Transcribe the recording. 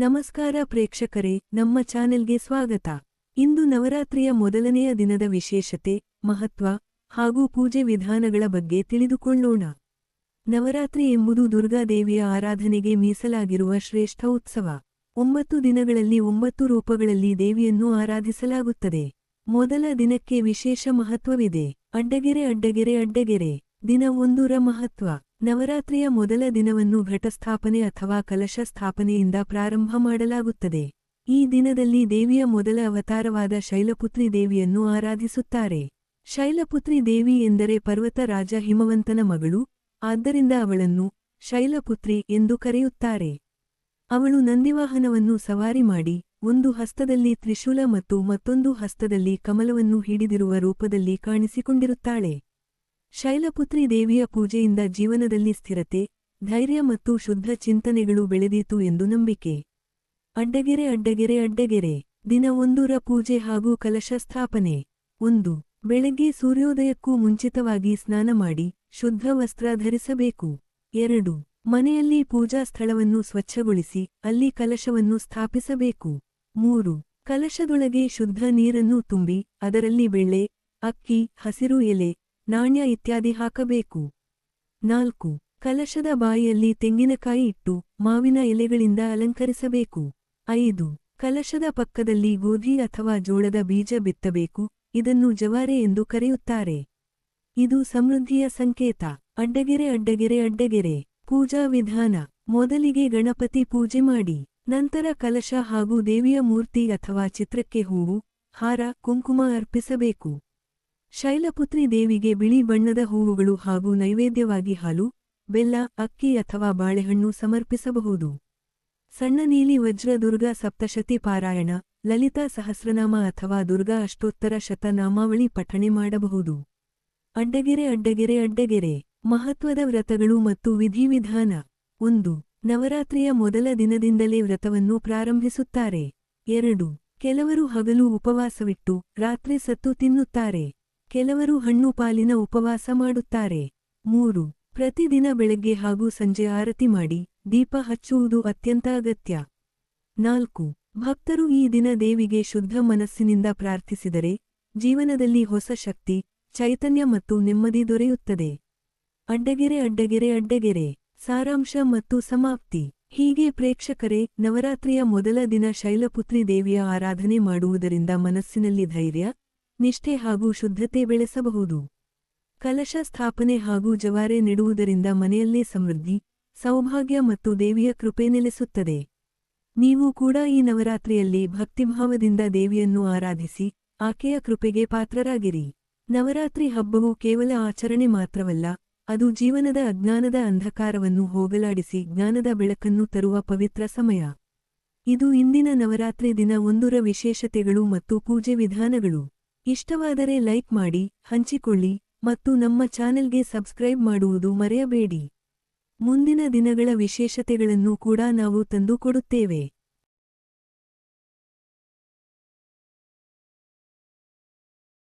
ನಮಸ್ಕಾರ ಪ್ರೇಕ್ಷಕರೇ, ನಮ್ಮ ಚಾನೆಲ್ಗೆ ಸ್ವಾಗತ. ಇಂದು ನವರಾತ್ರಿಯ ಮೊದಲನೆಯ ದಿನದ ವಿಶೇಷತೆ, ಮಹತ್ವ ಹಾಗೂ ಪೂಜೆ ವಿಧಾನಗಳ ಬಗ್ಗೆ ತಿಳಿದುಕೊಳ್ಳೋಣ. ನವರಾತ್ರಿ ಎಂಬುದು ದುರ್ಗಾದೇವಿಯ ಆರಾಧನೆಗೆ ಮೀಸಲಾಗಿರುವ ಶ್ರೇಷ್ಠ ಉತ್ಸವ. ಒಂಬತ್ತು ದಿನಗಳಲ್ಲಿ ಒಂಬತ್ತು ರೂಪಗಳಲ್ಲಿ ದೇವಿಯನ್ನು ಆರಾಧಿಸಲಾಗುತ್ತದೆ. ಮೊದಲ ದಿನಕ್ಕೆ ವಿಶೇಷ ಮಹತ್ವವಿದೆ. ಅಡ್ಡಗೆರೆ ಅಡ್ಡಗೆರೆ ಅಡ್ಡಗೆರೆ. ದಿನ ಒಂದೂರ ಮಹತ್ವ. ನವರಾತ್ರಿಯ ಮೊದಲ ದಿನವನ್ನು ಘಟಸ್ಥಾಪನೆ ಅಥವಾ ಕಲಶ ಸ್ಥಾಪನೆಯಿಂದ ಪ್ರಾರಂಭ ಮಾಡಲಾಗುತ್ತದೆ. ಈ ದಿನದಲ್ಲಿ ದೇವಿಯ ಮೊದಲ ಅವತಾರವಾದ ಶೈಲಪುತ್ರಿ ದೇವಿಯನ್ನು ಆರಾಧಿಸುತ್ತಾರೆ. ಶೈಲಪುತ್ರಿ ದೇವಿ ಎಂದರೆ ಪರ್ವತ ರಾಜ ಹಿಮವಂತನ ಮಗಳು, ಆದ್ದರಿಂದ ಅವಳನ್ನು ಶೈಲಪುತ್ರಿ ಎಂದು ಕರೆಯುತ್ತಾರೆ. ಅವಳು ನಂದಿವಾಹನವನ್ನು ಸವಾರಿ ಮಾಡಿ, ಒಂದು ಹಸ್ತದಲ್ಲಿ ತ್ರಿಶೂಲ ಮತ್ತು ಮತ್ತೊಂದು ಹಸ್ತದಲ್ಲಿ ಕಮಲವನ್ನು ಹಿಡಿದಿರುವ ರೂಪದಲ್ಲಿ ಕಾಣಿಸಿಕೊಂಡಿರುತ್ತಾಳೆ. ಶೈಲಪುತ್ರಿ ದೇವಿಯ ಪೂಜೆಯಿಂದ ಜೀವನದಲ್ಲಿ ಸ್ಥಿರತೆ, ಧೈರ್ಯ ಮತ್ತು ಶುದ್ಧ ಚಿಂತನೆಗಳು ಬೆಳೆದೀತು ಎಂದು ನಂಬಿಕೆ. ಅಡ್ಡಗೆರೆ ಅಡ್ಡಗೆರೆ ಅಡ್ಡಗೆರೆ. ದಿನ ಒಂದೂರ ಪೂಜೆ ಹಾಗೂ ಕಲಶ ಸ್ಥಾಪನೆ. ಒಂದು. ಬೆಳಗ್ಗೆ ಸೂರ್ಯೋದಯಕ್ಕೂ ಮುಂಚಿತವಾಗಿ ಸ್ನಾನ ಮಾಡಿ, ಶುದ್ಧ ವಸ್ತ್ರ ಧರಿಸಬೇಕು. ಎರಡು. ಮನೆಯಲ್ಲಿ ಪೂಜಾ ಸ್ಥಳವನ್ನು ಸ್ವಚ್ಛಗೊಳಿಸಿ, ಅಲ್ಲಿ ಕಲಶವನ್ನು ಸ್ಥಾಪಿಸಬೇಕು. ಮೂರು. ಕಲಶದೊಳಗೆ ಶುದ್ಧ ನೀರನ್ನು ತುಂಬಿ, ಅದರಲ್ಲಿ ಬೆಳ್ಳೆ ಅಕ್ಕಿ, ಹಸಿರು ಎಲೆ ನಾಣ್ಯ ಇತ್ಯಾದಿ ಹಾಕಬೇಕು. ನಾಲ್ಕು, ಕಲಶದ ಬಾಯಿಯಲ್ಲಿ ತೆಂಗಿನಕಾಯಿ ಇಟ್ಟು ಮಾವಿನ ಎಲೆಗಳಿಂದ ಅಲಂಕರಿಸಬೇಕು. ಐದು, ಕಲಶದ ಪಕ್ಕದಲ್ಲಿ ಗೋಧಿ ಅಥವಾ ಜೋಳದ ಬೀಜ ಬಿತ್ತಬೇಕು. ಇದನ್ನು ಜವಾರೆ ಎಂದು ಕರೆಯುತ್ತಾರೆ. ಇದು ಸಮೃದ್ಧಿಯ ಸಂಕೇತ. ಅಡ್ಡಗೆರೆ ಅಡ್ಡಗೆರೆ ಅಡ್ಡಗೆರೆ. ಪೂಜಾ ವಿಧಾನ. ಮೊದಲಿಗೆ ಗಣಪತಿ ಪೂಜೆ ಮಾಡಿ, ನಂತರ ಕಲಶ ಹಾಗೂ ದೇವಿಯ ಮೂರ್ತಿ ಅಥವಾ ಚಿತ್ರಕ್ಕೆ ಹೂವು, ಹಾರ, ಕುಂಕುಮ ಅರ್ಪಿಸಬೇಕು. ಶೈಲಪುತ್ರಿ ದೇವಿಗೆ ಬಿಳಿ ಬಣ್ಣದ ಹೂವುಗಳು ಹಾಗೂ ನೈವೇದ್ಯವಾಗಿ ಹಾಲು, ಬೆಲ್ಲ, ಅಕ್ಕಿ ಅಥವಾ ಬಾಳೆಹಣ್ಣು ಸಮರ್ಪಿಸಬಹುದು. ಸಣ್ಣ ನೀಲಿ ವಜ್ರ ದುರ್ಗಾ ಸಪ್ತಶತಿ ಪಾರಾಯಣ, ಲಲಿತಾ ಸಹಸ್ರನಾಮ ಅಥವಾ ದುರ್ಗಾ ಅಷ್ಟೋತ್ತರ ಶತನಾಮಾವಳಿ ಪಠಣೆ ಮಾಡಬಹುದು. ಅಡ್ಡಗೆರೆ ಅಡ್ಡಗೆರೆ ಅಡ್ಡಗೆರೆ. ಮಹತ್ವದ ವ್ರತಗಳು ಮತ್ತು ವಿಧಿವಿಧಾನ. ಒಂದು, ನವರಾತ್ರಿಯ ಮೊದಲ ದಿನದಿಂದಲೇ ವ್ರತವನ್ನು ಪ್ರಾರಂಭಿಸುತ್ತಾರೆ. ಎರಡು, ಕೆಲವರು ಹಗಲು ಉಪವಾಸವಿಟ್ಟು ರಾತ್ರಿ ಸತ್ತು ತಿನ್ನುತ್ತಾರೆ. ಕೆಲವರು ಹಣ್ಣು ಪಾಲಿನ ಉಪವಾಸ ಮಾಡುತ್ತಾರೆ. ಮೂರು, ಪ್ರತಿದಿನ ಬೆಳಗ್ಗೆ ಹಾಗೂ ಸಂಜೆ ಆರತಿ ಮಾಡಿ, ದೀಪ ಹಚ್ಚುವುದು ಅತ್ಯಂತ ಅಗತ್ಯ. ನಾಲ್ಕು, ಭಕ್ತರು ಈ ದಿನ ದೇವಿಗೆ ಶುದ್ಧ ಮನಸ್ಸಿನಿಂದ ಪ್ರಾರ್ಥಿಸಿದರೆ, ಜೀವನದಲ್ಲಿ ಹೊಸ ಶಕ್ತಿ, ಚೈತನ್ಯ ಮತ್ತು ನೆಮ್ಮದಿ ದೊರೆಯುತ್ತದೆ. ಅಡ್ಡಗೆರೆ ಅಡ್ಡಗೆರೆ ಅಡ್ಡಗೆರೆ. ಸಾರಾಂಶ ಮತ್ತು ಸಮಾಪ್ತಿ. ಹೀಗೆ ಪ್ರೇಕ್ಷಕರೇ, ನವರಾತ್ರಿಯ ಮೊದಲ ದಿನ ಶೈಲಪುತ್ರಿ ದೇವಿಯ ಆರಾಧನೆ ಮಾಡುವುದರಿಂದ ಮನಸ್ಸಿನಲ್ಲಿ ಧೈರ್ಯ ನಿಷ್ಠೆ ಹಾಗೂ ಶುದ್ಧತೆ ಬೆಳೆಸಬಹುದು. ಕಲಶ ಸ್ಥಾಪನೆ ಹಾಗೂ ಜವಾರೆ ನೆಡುವುದರಿಂದ ಮನೆಯಲ್ಲೇ ಸಮೃದ್ಧಿ, ಸೌಭಾಗ್ಯ ಮತ್ತು ದೇವಿಯ ಕೃಪೆ ನೆಲೆಸುತ್ತದೆ. ನೀವು ಕೂಡ ಈ ನವರಾತ್ರಿಯಲ್ಲಿ ಭಕ್ತಿಭಾವದಿಂದ ದೇವಿಯನ್ನು ಆರಾಧಿಸಿ, ಆಕೆಯ ಕೃಪೆಗೆ ಪಾತ್ರರಾಗಿರಿ. ನವರಾತ್ರಿ ಹಬ್ಬವು ಕೇವಲ ಆಚರಣೆ ಮಾತ್ರವಲ್ಲ, ಅದು ಜೀವನದ ಅಜ್ಞಾನದ ಅಂಧಕಾರವನ್ನು ಹೋಗಲಾಡಿಸಿ ಜ್ಞಾನದ ಬೆಳಕನ್ನು ತರುವ ಪವಿತ್ರ ಸಮಯ. ಇದು ಇಂದಿನ ನವರಾತ್ರಿ ದಿನ ಒಂದರ ವಿಶೇಷತೆಗಳು ಮತ್ತು ಪೂಜೆ ವಿಧಾನಗಳು. ಇಷ್ಟವಾದರೆ ಲೈಕ್ ಮಾಡಿ, ಹಂಚಿಕೊಳ್ಳಿ ಮತ್ತು ನಮ್ಮ ಚಾನೆಲ್ಗೆ ಸಬ್ಸ್ಕ್ರೈಬ್ ಮಾಡುವುದು ಮರೆಯಬೇಡಿ. ಮುಂದಿನ ದಿನಗಳ ವಿಶೇಷತೆಗಳನ್ನು ಕೂಡ ನಾವು ತಂದು ಕೊಡುತ್ತೇವೆ